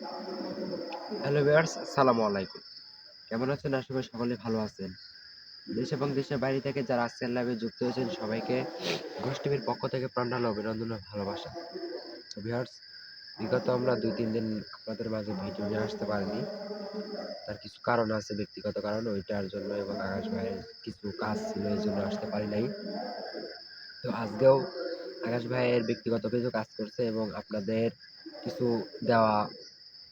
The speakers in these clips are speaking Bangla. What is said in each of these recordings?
হ্যালো ভিউয়ার্স, আসসালামু আলাইকুম। কেমন আছেন? আশা করি সকলে ভালো আছেন। দেশ এবং দেশের বাইরে থেকে যারা আজকের লাইভে যুক্ত হয়েছেন, সবাইকে ঘোষ পক্ষ থেকে প্রাণঢাল অভিনন্দন ও ভালোবাসা। ভিউয়ার্স, বিগত আমরা দুই, তিন দিন আপনাদের মাঝে ভিডিও নিয়ে আসতে পারিনি। তার কিছু কারণ আছে, ব্যক্তিগত কারণ, ওইটার জন্য এবং আকাশ ভাইয়ের কিছু কাজ ছিল, এই জন্য আসতে পারি নাই। তো আজকেও আকাশ ভাইয়ের ব্যক্তিগত কিছু কাজ করছে এবং আপনাদের কিছু দেওয়া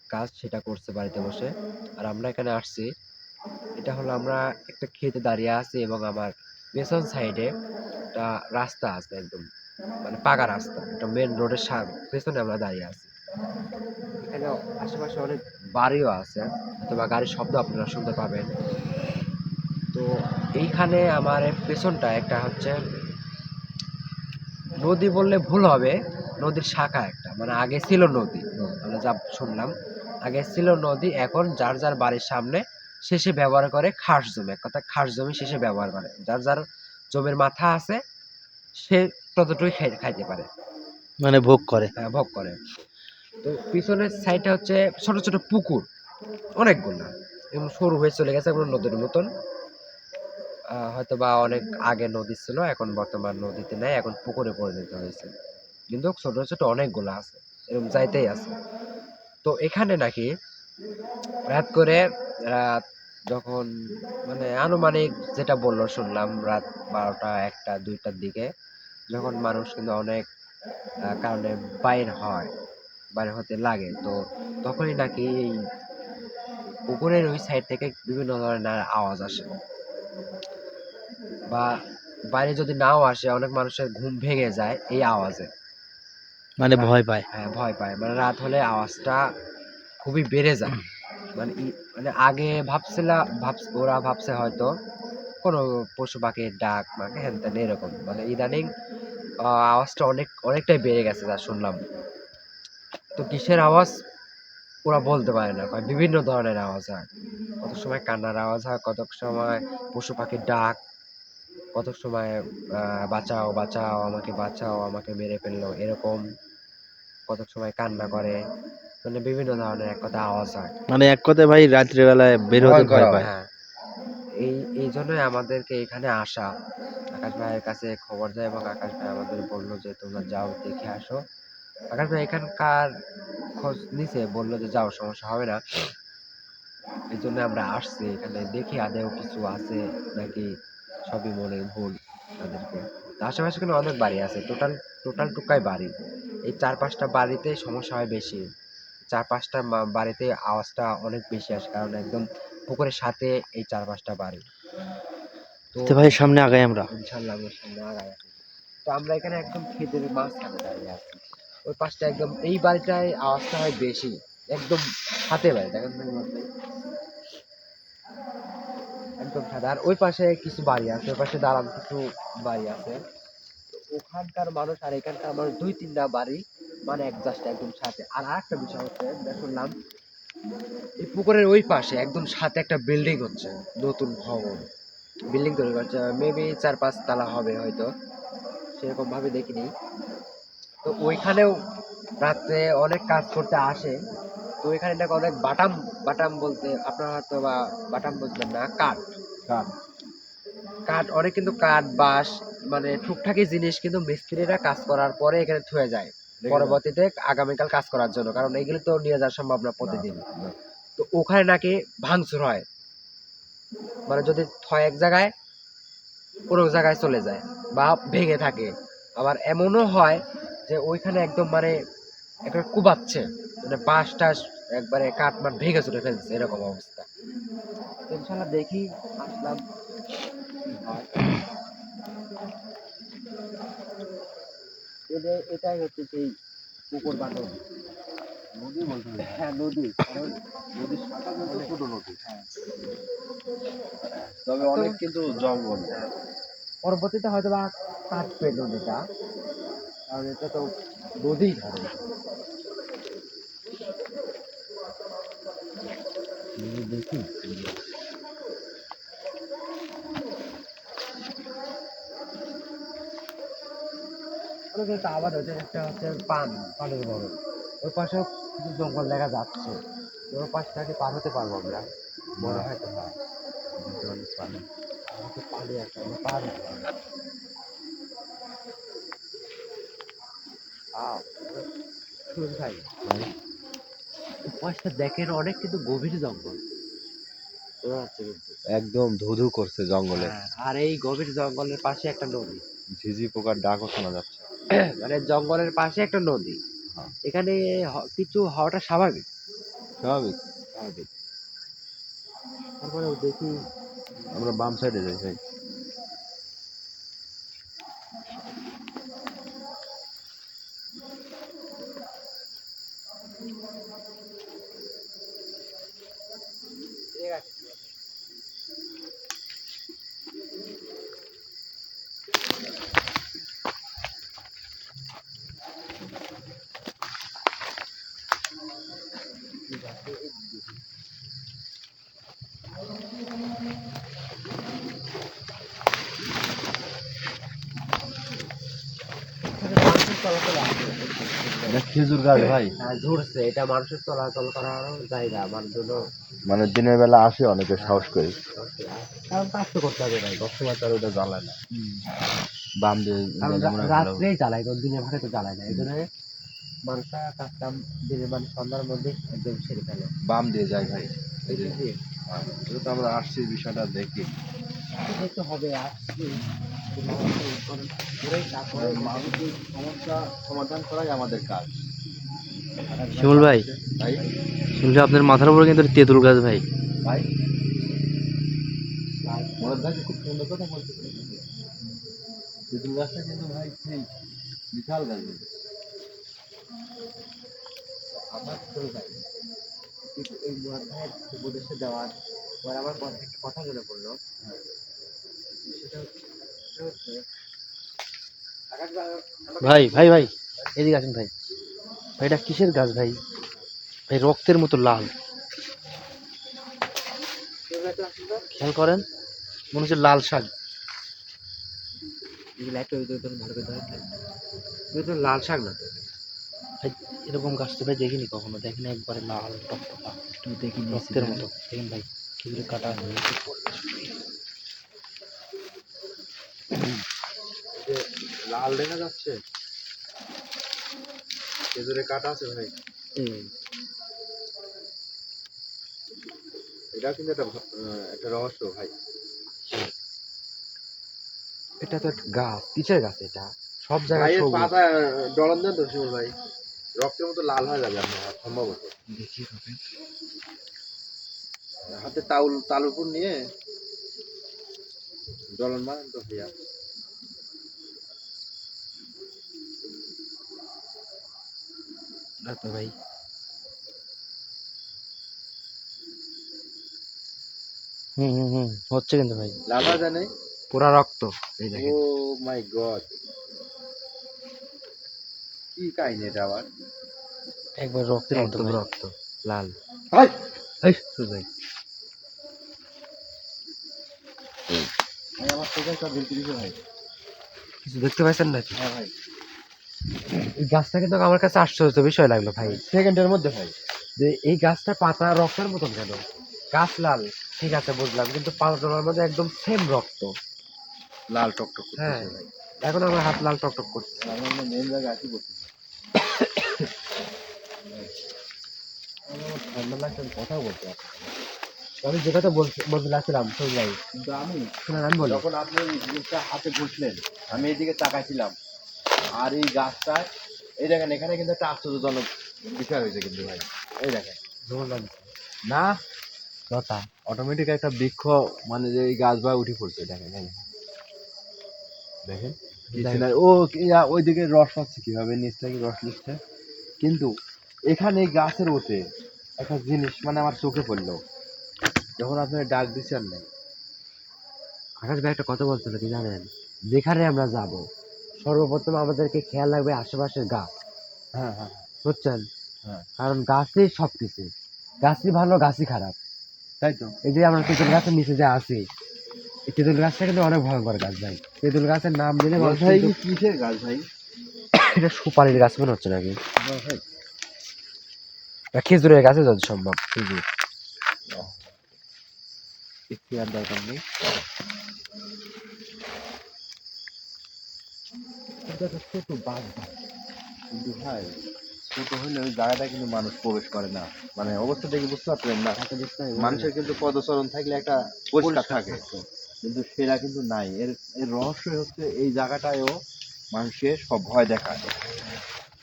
কাজ সেটা করছে বাড়িতে বসে। আর আমরা এখানে আসছি। এটা হলো আমরা একটা খেতে দাঁড়িয়ে আছি এবং আমার পেছন সাইডে একটা রাস্তা আছে একদম মানে পাকা রাস্তা। একটা মেন রোডের পেছনে আমরা দাঁড়িয়ে আছি। এখানে আশেপাশে অনেক বাড়িও আছে। অথবা গাড়ির শব্দ আপনারা শুনতে পাবেন। তো এইখানে আমার পেছনটা একটা হচ্ছে, নদী বললে ভুল হবে, নদীর শাখা একটা। মানে আগে ছিল নদী। আমরা যা শুনলাম। আগে ছিল নদী এখন যার যার বাড়ির সামনে শেষে ব্যবহার করে খাস জমি। এক কথা খাস জমি শেষে ব্যবহার করে। যার যার জমির মাথা আছে সে ততটুকুই খাইতে পারে। মানে ভোগ করে। হ্যাঁ, ভোগ করে। তো পিছনের সাইডটা হচ্ছে ছোট ছোট পুকুর। অনেকগুলো। এবং সরু হয়ে চলে গেছে এখন নদীর মতন। হয়তো বা অনেক আগে নদী ছিল এখন বর্তমান নদীতে নেই এখন পুকুরে পরিণত হয়েছে। কিন্তু ছোট ছোট অনেকগুলো আছে এরকম যাইতেই আছে। তো এখানে নাকি রাত করে রাত যখন মানে আনুমানিক যেটা বলল শুনলাম, রাত বারোটা, একটা, দুইটার দিকে, যখন মানুষ কিন্তু অনেক কারণে বাইর হয়, বাইরে হতে লাগে, তো তখনই নাকি এই পুকুরের ওই সাইড থেকে বিভিন্ন ধরনের আওয়াজ আসে। বা বাইরে যদি নাও আসে, অনেক মানুষের ঘুম ভেঙে যায় এই আওয়াজে। মানে ভয় পায়। হ্যাঁ ভয় পায়। মানে রাত হলে আওয়াজটা খুবই বেড়ে যায়। মানে মানে আগে ভাবছিলাম ভাবছ ওরা ভাবছে হয়তো কোনো পশু পাখির ডাক মানে হ্যান ত্যান এরকম। মানে ইদানিং আওয়াজটা অনেক অনেকটাই বেড়ে গেছে যা শুনলাম। তো কিসের আওয়াজ? ওরা বলতে পারে না। বিভিন্ন ধরনের আওয়াজ হয়। কত সময় কান্নার আওয়াজ হয় কত সময় পশু পাখির ডাক কত সময় বাঁচাও বাঁচাও আমাকে বাঁচাও আমাকে মেরে ফেলল এরকম। কত সময় কান্না করে। মানে বিভিন্ন ধরনের এক কথা আওয়াজ হয়। মানে এক কথায় ভাই রাত্রিবেলায় বের হতে ভয় পায়। হ্যাঁ। এই এই জন্যই আমাদেরকে এখানে আসা। আকাশ ভাইয়ের কাছে খবর দেয় এবং আকাশ ভাই আমাদের বলল যে তোমরা যাও দেখে আসো। আকাশ ভাই এখানকার খোঁজ নিছে বলল যে যাও সমস্যা হবে না। এই জন্য আমরা আসছি এখানে দেখি আদেও কিছু আছে নাকি সবই মনে ভুল তাদেরকে। আশেপাশে কিন্তু অনেক বাড়ি আছে। টোটাল টোটাল টুকাই বাড়ি। এই চার পাঁচটা বাড়িতে সমস্যা হয় বেশি। চার পাঁচটা বাড়িতে আওয়াজটা অনেক বেশি আসে কারণ একদম পুকুরের সাথে এই চার পাঁচটা বাড়ি। তো ভাই সামনে আগাই আমরা। ইনশাল্লাহ আমরা সামনে আগাই। তো আমরা এখানে একদম খেতের মাঝখানে দাঁড়িয়ে আছি ওই পাশটা একদম এই বাড়িটায় আওয়াজটা হয় বেশি একদম হাতে বাড়ি দেখেন। একদম সাদা। আর ওই পাশে কিছু বাড়ি আছে ওই পাশে দাঁড়ান কিছু বাড়ি আছে। ওখানকার মানুষ আর এখানকার মানুষ দুই তিনটা বাড়ি মানে জাস্ট একদম সাথে। আর আরেকটা বিষয় হচ্ছে শুনলাম, এই পুকুরের ওই পাশে একদম সাথে একটা বিল্ডিং হচ্ছে, নতুন ভবন। বিল্ডিং তৈরি করছে মেবি চার পাঁচ তালা হবে হয়তো সেরকম ভাবে দেখিনি। তো ওইখানেও রাত্রে অনেক কাজ করতে আসে। তো ওইখানে নাকি অনেক বাটাম বাটাম বলতে, আপনারা হয়তো বা বাটাম বুঝবেন না কাঠ। কাঠ অনেক কিন্তু কাঠ বাঁশ মানে টুকটাকি জিনিস কিন্তু মিস্ত্রিরা কাজ করার পরে এখানে থুয়ে যায়। পরবর্তীতে আগামীকাল কাজ করার জন্য কারণ এগুলো তো নিয়ে যাওয়া সম্ভব না প্রতিদিন। তো ওখানে নাকি ভাঙচুর হয়। মানে যদি থয় এক জায়গায় কোনো জায়গায় চলে যায় বা ভেঙে থাকে। আবার এমনও হয় যে ওইখানে একদম মানে একটা কুবাচ্ছে। মানে বাঁশ টাস একবারে কাঠ মাঠ ভেঙে চলে ফেলছে এরকম অবস্থা। ইনশাল্লাহ দেখি আসলাম। এদের- এটাই হচ্ছে সেই পুকুর বাঁধন। নদী বলতে হ্যাঁ নদী। কারণ নদীর শাখা কিন্তু ছোট নদী। হ্যাঁ। তবে অনেক কিন্তু জঙ্গল। পরবর্তীতে হয়তো বা কাটবে নদীটা। কারণ এটা তো নদী ধরে। দেখি। একটা আবাদ হচ্ছে একটা হচ্ছে পান পানের বড়। ওই পাশে কিছু জঙ্গল দেখা যাচ্ছে। ওর পাশটাকে পার হতে পারব আমরা। মনে হয় তো না পানি। পানি আমরা পার হতে পারব। ভাই পাশটা দেখেন অনেক কিন্তু গভীর জঙ্গল। একদম ধুধু করছে জঙ্গলে। হ্যাঁ, আর এই গভীর জঙ্গলের পাশে একটা নদী। ঝিঝি পোকার ডাকও শোনা যাচ্ছে। মানে জঙ্গলের পাশে একটা নদী। হ্যাঁ। এখানে কিছু হওয়াটা স্বাভাবিক? স্বাভাবিক। স্বাভাবিক। তারপরে দেখি আমরা বাম সাইডে যাই ভাই এটা খেজুর গাছ ভাই। হ্যাঁ, ঝুরছে। এটা মানুষের চলাচল করার জায়গা মানুষজন মানে দিনের বেলা আসে অনেকে সাহস করে। কারণ কাজ তো করতে হবে ভাই সবসময় তার ওটা জ্বালায় না। বাম দিয়ে। রাত্রেই চালায় কারণ দিনের ভাগে তো চালায় না। এই জন্য মানুষরা কাজ কাম দিনের মানে সন্ধ্যার মধ্যে একদম সেরে ফেলে। বাম দিয়ে যায় ভাই। এই তো আমরা আসছি বিষয়টা দেখি। দেখতে হবে আসছি। তারপরে মানুষের সমস্যা সমাধান করাই আমাদের কাজ শিমুল ভাই ভাই আপনার মাথার উপরে কিন্তু তেঁতুল গাছ ভাই ভাই খুব সুন্দর কথা তেঁতুল গাছটা কিন্তু ভাই সেই বিশাল গাছ। আমার কিন্তু এই কথা মনে পড়ল সেটা হচ্ছে- সেটা হচ্ছে আকাশ ভাই, ভাই ভাই এদিকে আসেন ভাই। ভাই এটা কিসের গাছ ভাই? ভাই রক্তের মতো লাল। খেয়াল করেন মনে হচ্ছে লাল শাক। লাল শাক না তো? ভাই এরকম গাছ তো ভাই দেখিনি কখনো। দেখিনি একবারে লাল টকটকা। একটু দেখি রক্তের মতো। দেখেন ভাই খেজুরে কাটা লাল দেখা যাচ্ছে? খেজুরে কাটা আছে ভাই। এটা কিন্তু একটা একটা রহস্য ভাই। এটা তো একটা গাছ কিসের গাছ এটা? সব জায়গায় সবুজ। পাতা ডলান দেন তো শিমুল ভাই। রক্তের মতো লাল হয়ে যাবে আপনার সম্ভবত। দেখি হবে হাতে তাউল তালুপুর নিয়ে ডলান মারেন তো ভাইয়া। তো ভাই? হুম হুম হুম হচ্ছে কিন্তু ভাই। লাল হয়ে জানে? পুরা রক্ত এই ও মাই গড। কি কাহিনী এটা আবার? একবার রক্তের মতো রক্ত লাল। ভাই এই সুজাই ভাই আমার দিছে ভাই। কিছু দেখতে পাইছেন নাকি? হ্যাঁ ভাই। এই গাছটা কিন্তু আমার কাছে আশ্চর্য বিষয় লাগল ভাই। সেকেন্ডের মধ্যে ভাই। যে এই গাছটা পাতা রক্তের মতন কেন? গাছ লাল ঠিক আছে বুঝলাম কিন্তু পাতাটার মধ্যে একদম সেম রক্ত। লাল টকটক হ্যাঁ। এখন আমার হাত লাল টকটক করছে আমরা মেন জায়গায় আছি বলছি ঠান্ডা লাগছে আমি কথা বলতে পারছি না। আমি যে কথা বলতে লাগছিলাম কিন্তু আমি শুনুন আমি বলি। যখন আপনি হাতে ঘুরছিলেন আমি এইদিকে তাকাইছিলাম। আর এই গাছটা এই দেখেন এখানে কিন্তু একটা আশ্চর্যজনক বিষয় হয়েছে কিন্তু ভাই। এই দেখেন। না? লতা। অটোমেটিক একটা বৃক্ষ মানে যে এই গাছ ভাই উঠে পড়ছে দেখেন দেখেন। ও ওইদিকে রস পাচ্ছে কীভাবে? নিচটা কি রস লিখছে কিন্তু এখানে এই গাছের ওতে একটা জিনিস মানে আমার চোখে পড়ল। যখন আপনি ডাক দিচ্ছেন না। আকাশ ভাই একটা কথা বলছিল কি জানেন? যেখানে আমরা যাব সর্বপ্রথম আমাদেরকে খেয়াল রাখবে আশেপাশের গাছ। হ্যাঁ হ্যাঁ। বুঝছেন? হ্যাঁ। কারণ গাছই সব কিছু গাছই ভালো গাছই খারাপ। তাই তো? এই যে আমরা তেঁতুল গাছের নিচে যে আছি এই তেঁতুল গাছটা কিন্তু অনেক ভয়ঙ্কর গাছ ভাই। তেঁতুল গাছের নাম দিলে ভাই কিসের গাছ ভাই? এটা সুপারির গাছ মনে হচ্ছে নাকি? খেজুরের গাছে যত সম্ভব খেজুর। দরকার নেই। এটা একটা ছোট বাঘ কিন্তু ভাই ছোট হলে ওই জায়গাটা কিন্তু মানুষ প্রবেশ করে না। মানে অবস্থা দেখে বুঝতে পারছেন না। মানুষের কিন্তু পদচরণ থাকলে একটা পরিষ্কার থাকে। কিন্তু সেটা কিন্তু নাই। এর এর রহস্য হচ্ছে এই জায়গাটায়ও মানুষের সব ভয় দেখায়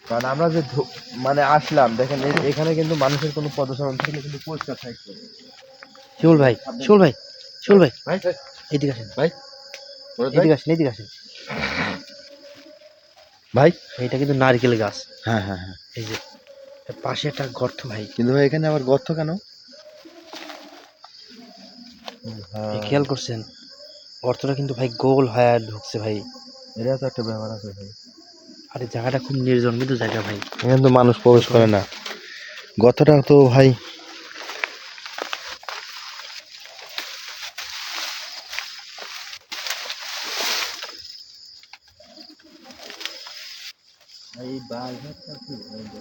কারণ আমরা যে ধু- মানে আসলাম দেখেন এখানে কিন্তু মানুষের কোনো পদচরণ থাকলে কিন্তু পরিষ্কার থাকতো। শিমুল ভাই শিমুল ভাই শিমুল ভাই। ভাই এদিকে আসেন। ভাই। এদিকে আসেন এদিকে আসেন। ভাই? এটা কিন্তু নারকেল গাছ। হ্যাঁ হ্যাঁ হ্যাঁ। এই যে পাশে একটা গর্ত ভাই। কিন্তু ভাই এখানে আবার গর্ত কেন? এই খেয়াল করছেন? গর্তটা কিন্তু ভাই গোল হয়ে ঢুকছে ভাই। এটা তো একটা ব্যাপার আছে ভাই। আর এই জায়গাটা খুব নির্জন কিন্তু জায়গা ভাই। এখানে তো মানুষ প্রবেশ করে না। গর্তটা তো ভাই বাঘটা কি বলব?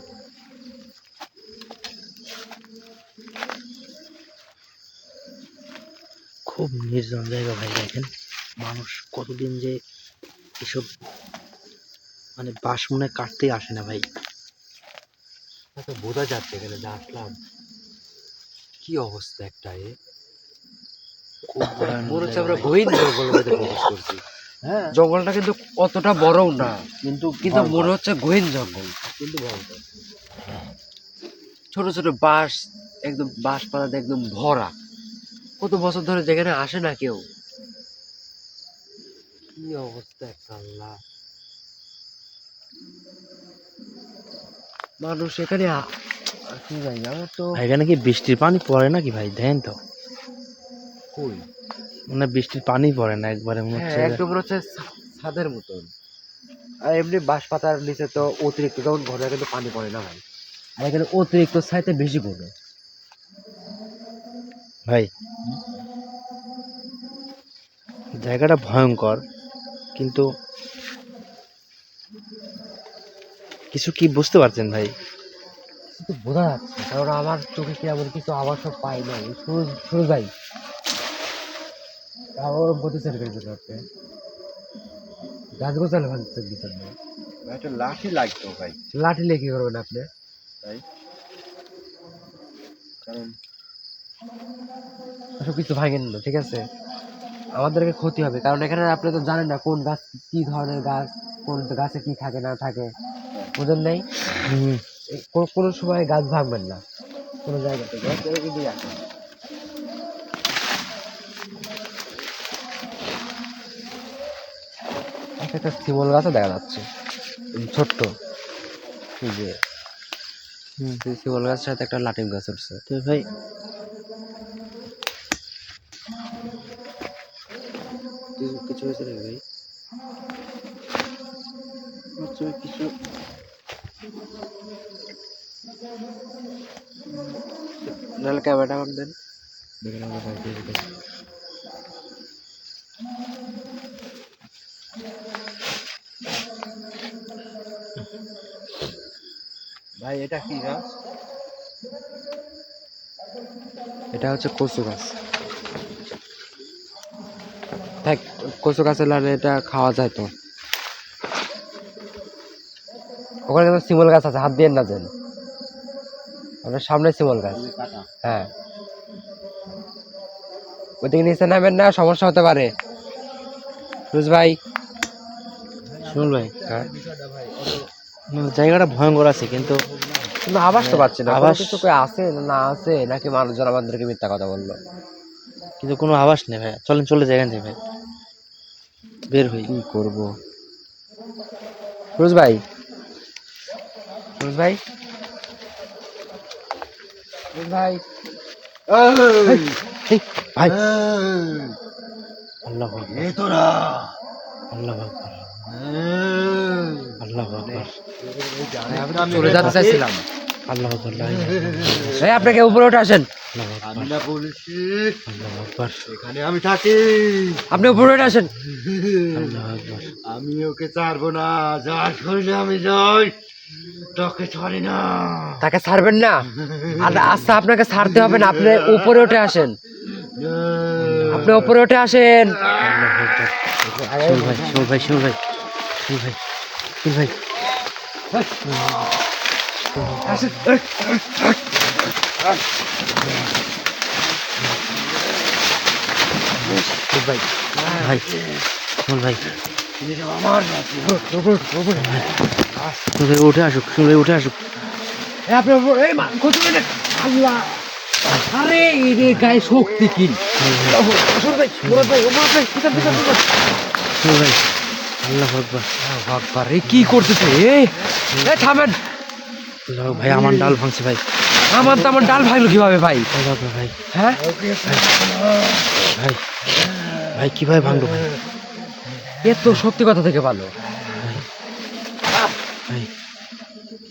খুব নির্জন জায়গা ভাই দেখেন মানুষ কতদিন যে এসব মানে বাস মনে কাটতেই আসে না ভাই তা বোঝা যাচ্ছে এখানে যে আসলাম কি অবস্থা একটা এ খুব মনে হচ্ছে আমরা। গহীন জঙ্গলের মধ্যে প্রবেশ করছি জঙ্গলটা কিন্তু অতটা বড়ও না। কিন্তু কিন্তু মনে হচ্ছে গহীন জঙ্গল। কিন্তু ছোট ছোট বাঁশ একদম বাঁশ পালাতে একদম ভরা। কত বছর ধরে যেখানে আসে না কেউ। কি অবস্থা একটা আল্লাহ। মানুষ এখানে আসে যাই আমার তো? ভাই, এখানে কি বৃষ্টির পানি পড়ে নাকি ভাই? দেখেন তো। কই? মানে বৃষ্টির পানি পড়ে না একবারে মনে হচ্ছে হ্যাঁ একদম হচ্ছে ছাদের মতন। আর এমনি বাঁশ পাতার নিচে তো অতিরিক্ত যেমন ঘরে কিন্তু পানি পড়ে না ভাই। আর এখানে অতিরিক্ত ছাইতে বেশি ঘুরে ভাই জায়গাটা ভয়ঙ্কর কিন্তু কিছু কি বুঝতে পারছেন ভাই? বোঝা যাচ্ছে কারণ আমার চোখে কি এমন কিছু আওয়াজ সব পাই নাই। শুরু শুরু যাই আবার গতি চালু করে দিতে হচ্ছে গাছ গোছালে বিচার নেই একটা লাঠি লাগতো ভাই। লাঠি নিয়ে কি করবেন আপনি? তাই কারণ সব কিছু ভাঙেন না ঠিক আছে? আমাদেরকে ক্ষতি হবে কারণ এখানে আপনি তো জানেন না কোন গাছ কি ধরনের গাছ কোন গাছে কি থাকে না থাকে। বুঝেন নাই? কোনো কোনো সময় গাছ ভাঙবেন না। কোনো জায়গাতে। গাছ আছে একটা শিবল গাছও দেখা যাচ্ছে। ছোট্ট। যে শিমল গাছের সাথে একটা লাটিম গাছ উঠছে। তো ভাই কিছু হয়েছে নাকি ভাই? কিছু ক্যামেরাটা দেন। দেখে নেব ভাই এটা কি গাছ? এটা হচ্ছে কচু গাছ। থাক কচু গাছের লালে এটা খাওয়া যায় তো। ওখানে কিন্তু শিমল গাছ আছে হাত দিয়ে না যেন। আপনার সামনে শিমল গাছ। হ্যাঁ। ওদিকে নিচে নামেন না সমস্যা হতে পারে। রুজ ভাই। শুনুন ভাই হ্যাঁ। জায়গাটা ভয়ঙ্কর আছে কিন্তু কিন্তু আবাস তো পাচ্ছি না। আবাস আভাস- কিছু কই আছে না আছে নাকি মানুষজন আমাদেরকে মিথ্যা কথা বলল? কিন্তু কোনো আওয়াজ নেই ভাই। চলেন চলে যাই এখান থেকে ভাই। বের হই। কি করব? রোজ ভাই। রোজ ভাই। রোজ ভাই। ভাই। আল্লাহ আল্লাহ আল্লাহ চলে যেতে চাইছিলাম। আল্লাহ ইল্লাল্লাহ, এই আপনাকে উপরে উঠে আসেন। আমি এখানে থাকি। আপনি উপরে উঠে আসেন। আমি ওকে ছাড়বো না যার শরীরে আমি যাই তোকে ছাড়ি না। তাকে ছাড়বেন না? আর আচ্ছা আপনাকে ছাড়তে হবে না আপনি উপরে উঠে আসেন। আপনি উপরে উঠে আসেন। ভাই ভাই ভাই। ভাই। ভাই। ভাই। ভাই ভাই। উঠে আসুক শিমুল উঠে আসুক। আরে এদের গায়ে শক্তি কি? ভাই, আল্লাহ আকবার আকবার, এ কি করতেছে? এ থামেন। ভাই আমার ডাল ভাঙছে ভাই। আমার তো আমার ডাল ভাঙলো কীভাবে ভাই? ভাই। হ্যাঁ? ভাই ভাই কীভাবে ভাঙলো ভাই? এ তো সত্যি কথা থেকে ভালো। ভাই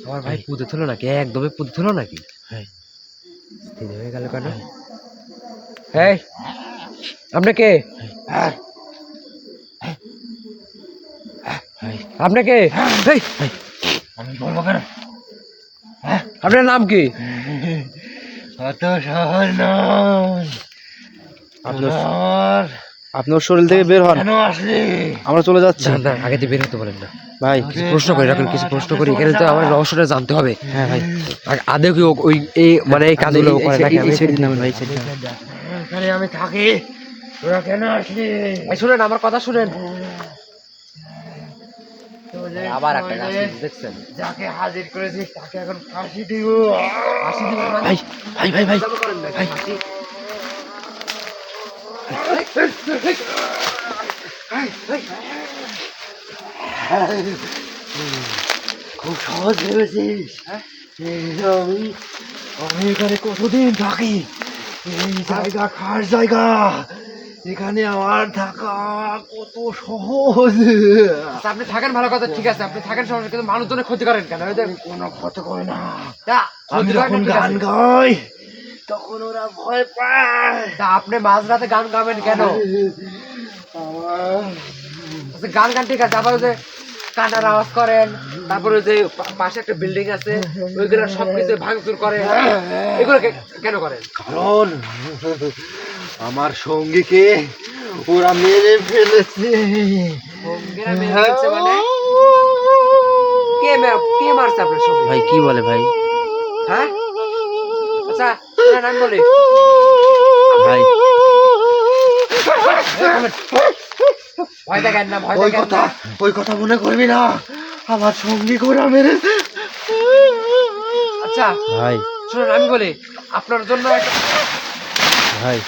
আমার ভাই পুঁতে থলো নাকি? একদমই পুঁতে থলো নাকি? হয়ে গেল কেন? এই আপনাকে ভাই। আপনাকে? এই। আমি বলব কেন? আপনার নাম কি? অত সহজ নয়। আপনার আর শরীর থেকে বের হন। আমরা চলে যাচ্ছি। না, আগে দিয়ে বের হতে বলেন না। ভাই কিছু প্রশ্ন করি রাখুন কিছু প্রশ্ন করি। এখানে তো আমার রহস্যটা জানতে হবে। হ্যাঁ ভাই। আদৌ কি ওই এই মানে এই কাজগুলো করে নাকি আমি- সাইডে নামেন ভাই এখানে আমি থাকি। তোরা কেন আসলি? এই শুনেন আমার কথা শুনেন। আবার একটা গাছ। দেখছেন। যাকে হাজির করেছিস তাকে এখন ফাঁসি দিব। ফাঁসি দিবেন মানে? ভাই ভাই ভাই ভাই? খুব সহজ ভেবেছিস। আমি আমি এখানে কতদিন থাকি? এই জায়গা খাস জায়গা? এখানে আমার থাকা কত সহজ। আচ্ছা, আপনি থাকেন ভালো কথা ঠিক আছে আপনি থাকেন সমস্যা কিন্তু মানুষজনের ক্ষতি করেন কেন? কোনো ক্ষতি করি না। আমি যখন গান। গাই তখন ওরা ভয় পায়। তা আপনি মাঝরাতে গান গাবেন কেন? আচ্ছা, গান গান ঠিক আছে আবার ওই যে কান্নার আওয়াজ করেন তারপরে যে পাশে একটা বিল্ডিং আছে ওইগুলো সবকিছু ভাঙচুর করে এগুলো কেন করেন? কারণ আমার সঙ্গীকে ওরা মেরে ফেলেছে। মানে? কে মে- কে মারছে আপনার সঙ্গী ভাই কি বলে ভাই? হ্যাঁ? আচ্ছা ভাই। ভয় দেখেন না ভয় ওই কথা ওই কথা মনে করবি না। আমার সঙ্গী ওরা মেরেছে। আচ্ছা ভাই। শুনুন আমি বলি আপনার জন্য একটা ভাই।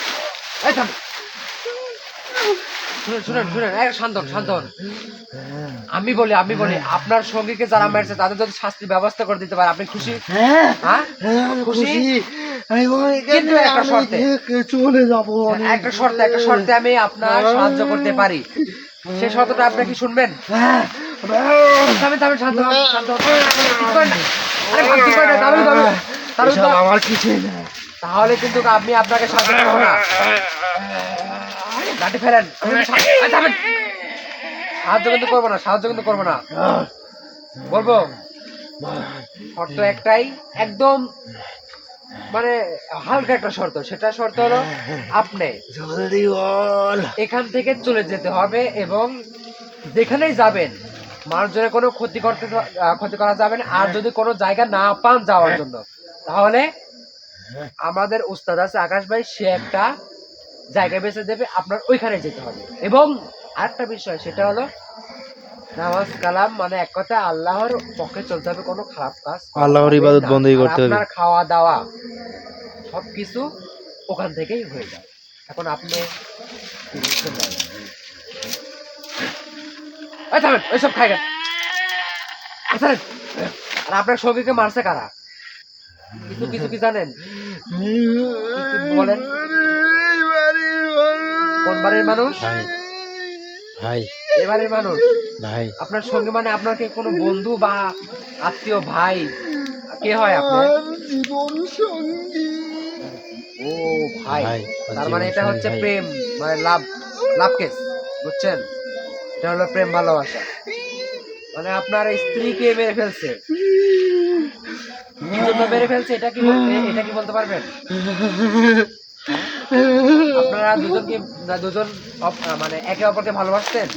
আমি বলি আমি বলি আপনার সঙ্গীকে যারা মারছে তাদের যদি শাস্তির ব্যবস্থা করে দিতে পারে আপনি খুশি? হ্যাঁ। হ্যাঁ? হ্যাঁ, আমি খুশি? কিন্তু একটা শর্তে। চলে যাব একটা শর্তে একটা শর্তে আমি আপনার সাহায্য করতে পারি। সেই শর্তটা আপনি কি শুনবেন? হ্যাঁ। থামেন থামেন শান্ত শান্ত। আরে না। আমার কিছুই না তাহলে কিন্তু আমি আপনাকে সাহায্য করব না। লাঠি ফেলেন। সাহায্য কিন্তু করব না সাহায্য কিন্তু করব না। বলব শর্ত একটাই একদম মানে হালকা একটা শর্ত। সেটা শর্ত হলো আপনি জলদি বল। এখান থেকে চলে যেতে হবে এবং যেখানেই যাবেন মানুষজনের কোনো ক্ষতি করতে ক্ষতি করা যাবে না। আর যদি কোনো জায়গা না পান যাওয়ার জন্য তাহলে আমাদের উস্তাদ আছে আকাশ ভাই সে একটা জায়গা বেছে দেবে আপনার ওইখানে যেতে হবে এবং আরেকটা বিষয় সেটা হলো নামাজ কালাম মানে এক কথা আল্লাহর পক্ষে চলতে হবে কোনো খারাপ কাজ আল্লাহর ইবাদত আর করতে হবে। আপনার খাওয়া দাওয়া সবকিছু ওখান থেকেই হয়ে যায় এখন আপনি? থামেন, ওইসব খাই। আর আপনার সঙ্গীকে মারছে কারা কিছু কিছু কি জানেন? বলেন। কোন বাড়ির মানুষ? ভাই এবারের মানুষ? ভাই। আপনার সঙ্গে মানে আপনাকে কোনো বন্ধু বা আত্মীয় ভাই? কে হয় আপনার? জীবন সঙ্গী ও ভাই। ভাই তার মানে এটা হচ্ছে প্রেম মানে লাভ লাভ কেস বুঝছেন? এটা হলো প্রেম ভালোবাসা। মানে আপনার স্ত্রীকে মেরে ফেলছে। কি জন্য মেরে ফেলছে, এটা কি এটা কি বলতে পারবেন? আপনারা দুজন কি দুজন মানে একে অপরকে ভালোবাসতেন?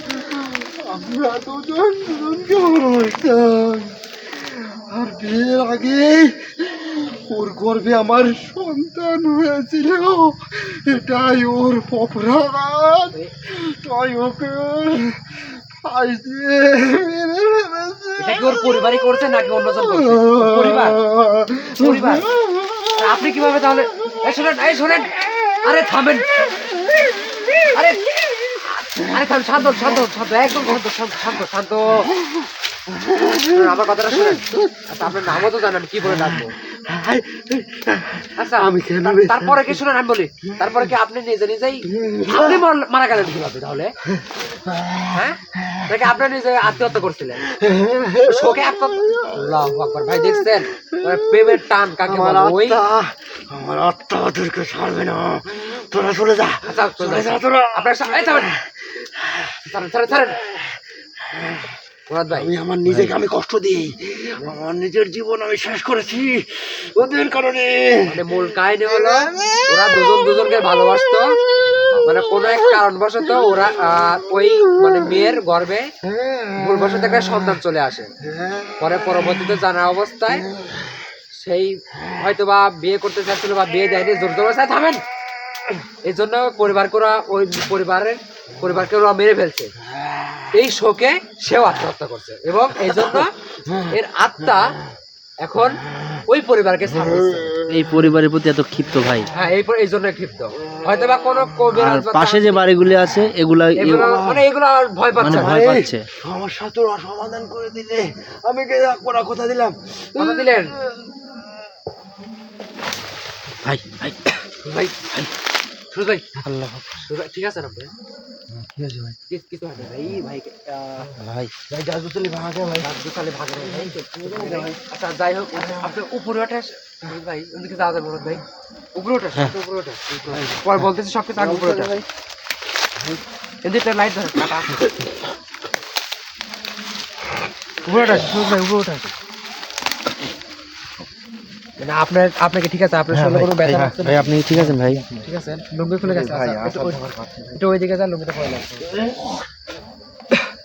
আমরা দুজন দুজনকে ভালোবাসতাম। আর বিয়ের আগে ওর গর্ভে আমার সন্তান হয়েছিল। এটাই ওর অপরাধ। তাই ওকে আপনি কীভাবে তাহলে শোনেন, এই শোনেন। আরে থামেন। আরে আরে থাম, শান্ত শান্ত শান্ত, একদম শান্ত শান্ত শান্ত আমার কথাটা শুনেন। আপনার নামও তো জানেন, কি বলে ডাকবো? আচ্ছা আমি কেন তারপরে কি শুনেন আমি বলি তারপরে কি আপনি নিজে নিজেই আপনি মার- গেলেন কীভাবে তাহলে? হ্যাঁ? নাকি আপনি নিজে আত্মহত্যা করছিলেন? শোকে আত্মহত্যা আকবার ভাই দেখছেন? প্রেমের টান কাকে বলে ওই আমার আত্মা তোদেরকে ছাড়বে না। তোরা চলে যা। আচ্ছা চলে যা। তোরা। আপনার সা- এই থামেন। ছাড়েন ছাড়েন ছাড়েন। আমি আমার নিজেকে আমি কষ্ট দিই। আমার নিজের জীবন আমি শেষ করেছি। ওদের কারণে। মানে মূল কাহিনী হলো ওরা দুজন দুজনকে ভালোবাসতো। মানে কোনো এক কারণবশত ওরা ওই মানে মেয়ের গর্ভে ভুলবশত একটা সন্তান চলে আসে। পরে পরবর্তীতে জানা অবস্থায় সেই হয়তো বা বিয়ে করতে চাচ্ছিল বা বিয়ে দেয়নি জোর জবরদস্তি। থামেন! এই জন্য পরিবার করা ওই পরিবারের পরিবারকে ওরা মেরে ফেলছে। এই শোকে সেও আত্মহত্যা করছে এবং এই জন্য এর আত্মা এখন ওই পরিবারকে এই পরিবারের প্রতি এত ক্ষিপ্ত ভাই? হ্যাঁ এই এই জন্য ক্ষিপ্ত। হয়তো বা কোনো আর পাশে যে বাড়িগুলি আছে এগুলা মানে এগুলো আর ভয় মানে পাচ্ছে না। ভয় পাচ্ছে। সমস্যা তোরা সমাধান করে দিলে। আমি কে কথা দিলাম। কথা দিলেন? ভাই ভাই। ভাই। সুরজ ভাই আল্লাহ ভাই, ঠিক আছে না আপনি ঠিক আছে ভাই। কিছু হবে না ভাই? ভাই ভাই। ভাই গাছ চলে ভাগে ভাই। রাজু তাহলে ভাগে ভাই। আচ্ছা যাই হোক আপনি উপরে ওঠে ভাই ওদিকে যাওয়া যাবে ভাই। উপরে ওঠে উপরে ওঠে পরে বলতেছি সব কিছু আগে উপরে ওঠে এদিকে লাইট ধরে কাটা। উপরে ওঠে ভাই উপরে ওঠে না আপনার আপনাকে ঠিক আছে আপনার শরীরে কোনো ব্যথা লাগছে ভাই আপনি ঠিক আছেন ভাই? ঠিক আছে লুঙ্গি খুলে গেছে ভাই একটু ওই- তোমার পাচ্ছে একটু ওইদিকে যা লুঙ্গিটা পরে লাগছে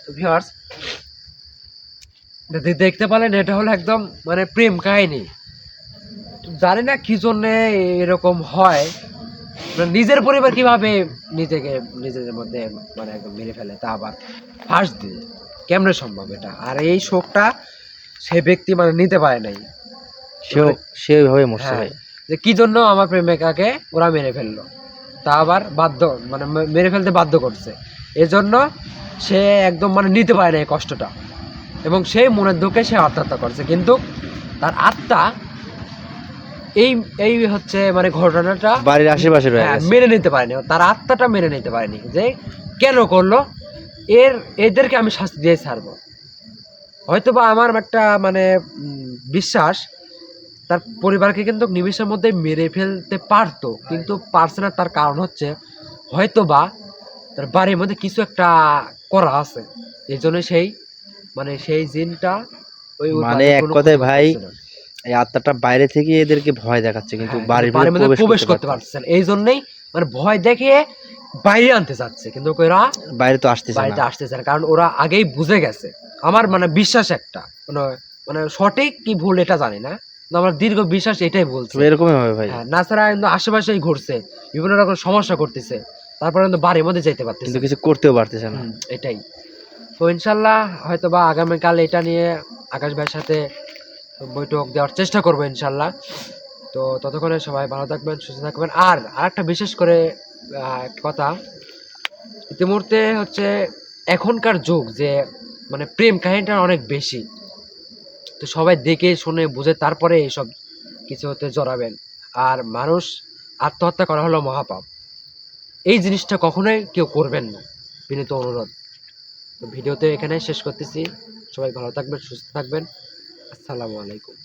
তো ভিউয়ার্স দেখতে পেলেন এটা হলো একদম মানে প্রেম কাহিনী। জানি না কি জন্য এরকম হয় মানে নিজের পরিবার কীভাবে নিজেকে নিজেদের মধ্যে মানে একদম মেরে ফেলে তা আবার ফাঁস দিয়ে কেমনে সম্ভব এটা? আর এই শোকটা সে ব্যক্তি মানে নিতে পারে নাই। সেও সে ওইভাবে মরছে হ্যাঁ, ভাই। যে কি জন্য আমার প্রেমিকাকে ওরা মেরে ফেলল? তা আবার বাধ্য মানে মেরে ফেলতে বাধ্য করছে। এজন্য সে একদম মানে নিতে পারে না এই কষ্টটা। এবং সেই মনের দুঃখে সে আত্মহত্যা করছে। কিন্তু তার আত্মা এই এই হচ্ছে মানে ঘটনাটা বাড়ির আশেপাশে হ্যাঁ, মেনে নিতে পারেনি। তার আত্মাটা মেনে নিতে পারেনি যে কেন করল? এর এদেরকে আমি শাস্তি দিয়ে ছাড়বো। হয়তো বা আমার একটা মানে বিশ্বাস তার পরিবারকে কিন্তু নিমিষের মধ্যে মেরে ফেলতে পারতো। কিন্তু পারছে না তার কারণ হচ্ছে হয়তো বা তার বাড়ির মধ্যে কিছু একটা করা আছে। এই জন্য সেই মানে সেই জিনটা ওই মানে এক কথায় ভাই, এই আত্মাটা বাইরে থেকে এদেরকে ভয় দেখাচ্ছে কিন্তু হ্যাঁ, বাড়ির মধ্যে প্রবেশ করতে পারছে না। এই জন্যই মানে ভয় দেখে বাইরে আনতে চাচ্ছে। কিন্তু ওরা বাইরে তো আসতে না। আসতেছে না কারণ ওরা আগেই বুঝে গেছে। আমার মানে বিশ্বাস একটা মানে মানে সঠিক কি ভুল এটা জানি না। আমার দীর্ঘ বিশ্বাস এটাই বলছে। এরকমই হবে ভাই। হ্যাঁ নাছাড়া কিন্তু আশেপাশেই ঘুরছে বিভিন্ন রকম সমস্যা করতেছে তারপরে কিন্তু বাড়ির মধ্যে যেতে পারতেছে কিন্তু কিছু করতেও পারতেছে না। এটাই। তো ইনশাল্লাহ হয়তো বা আগামীকাল এটা নিয়ে আকাশ ভাইয়ের সাথে বৈঠক দেওয়ার চেষ্টা করব ইনশাল্লাহ। তো ততক্ষণে সবাই ভালো থাকবেন সুস্থ থাকবেন। আর আরেকটা বিশেষ করে একটা কথা ইতিমধ্যে হচ্ছে এখনকার যুগ যে মানে প্রেম কাহিনীটা অনেক বেশি। তো সবাই দেখে, শুনে, বুঝে তারপরে এসব কিছু হতে জড়াবেন। আর মানুষ আত্মহত্যা করা হলো মহাপাপ। এই জিনিসটা কখনোই কেউ করবেন না। বিনীত অনুরোধ। তো ভিডিওতে এখানে শেষ করতেছি। সবাই ভালো থাকবেন, সুস্থ থাকবেন। আসসালামু আলাইকুম।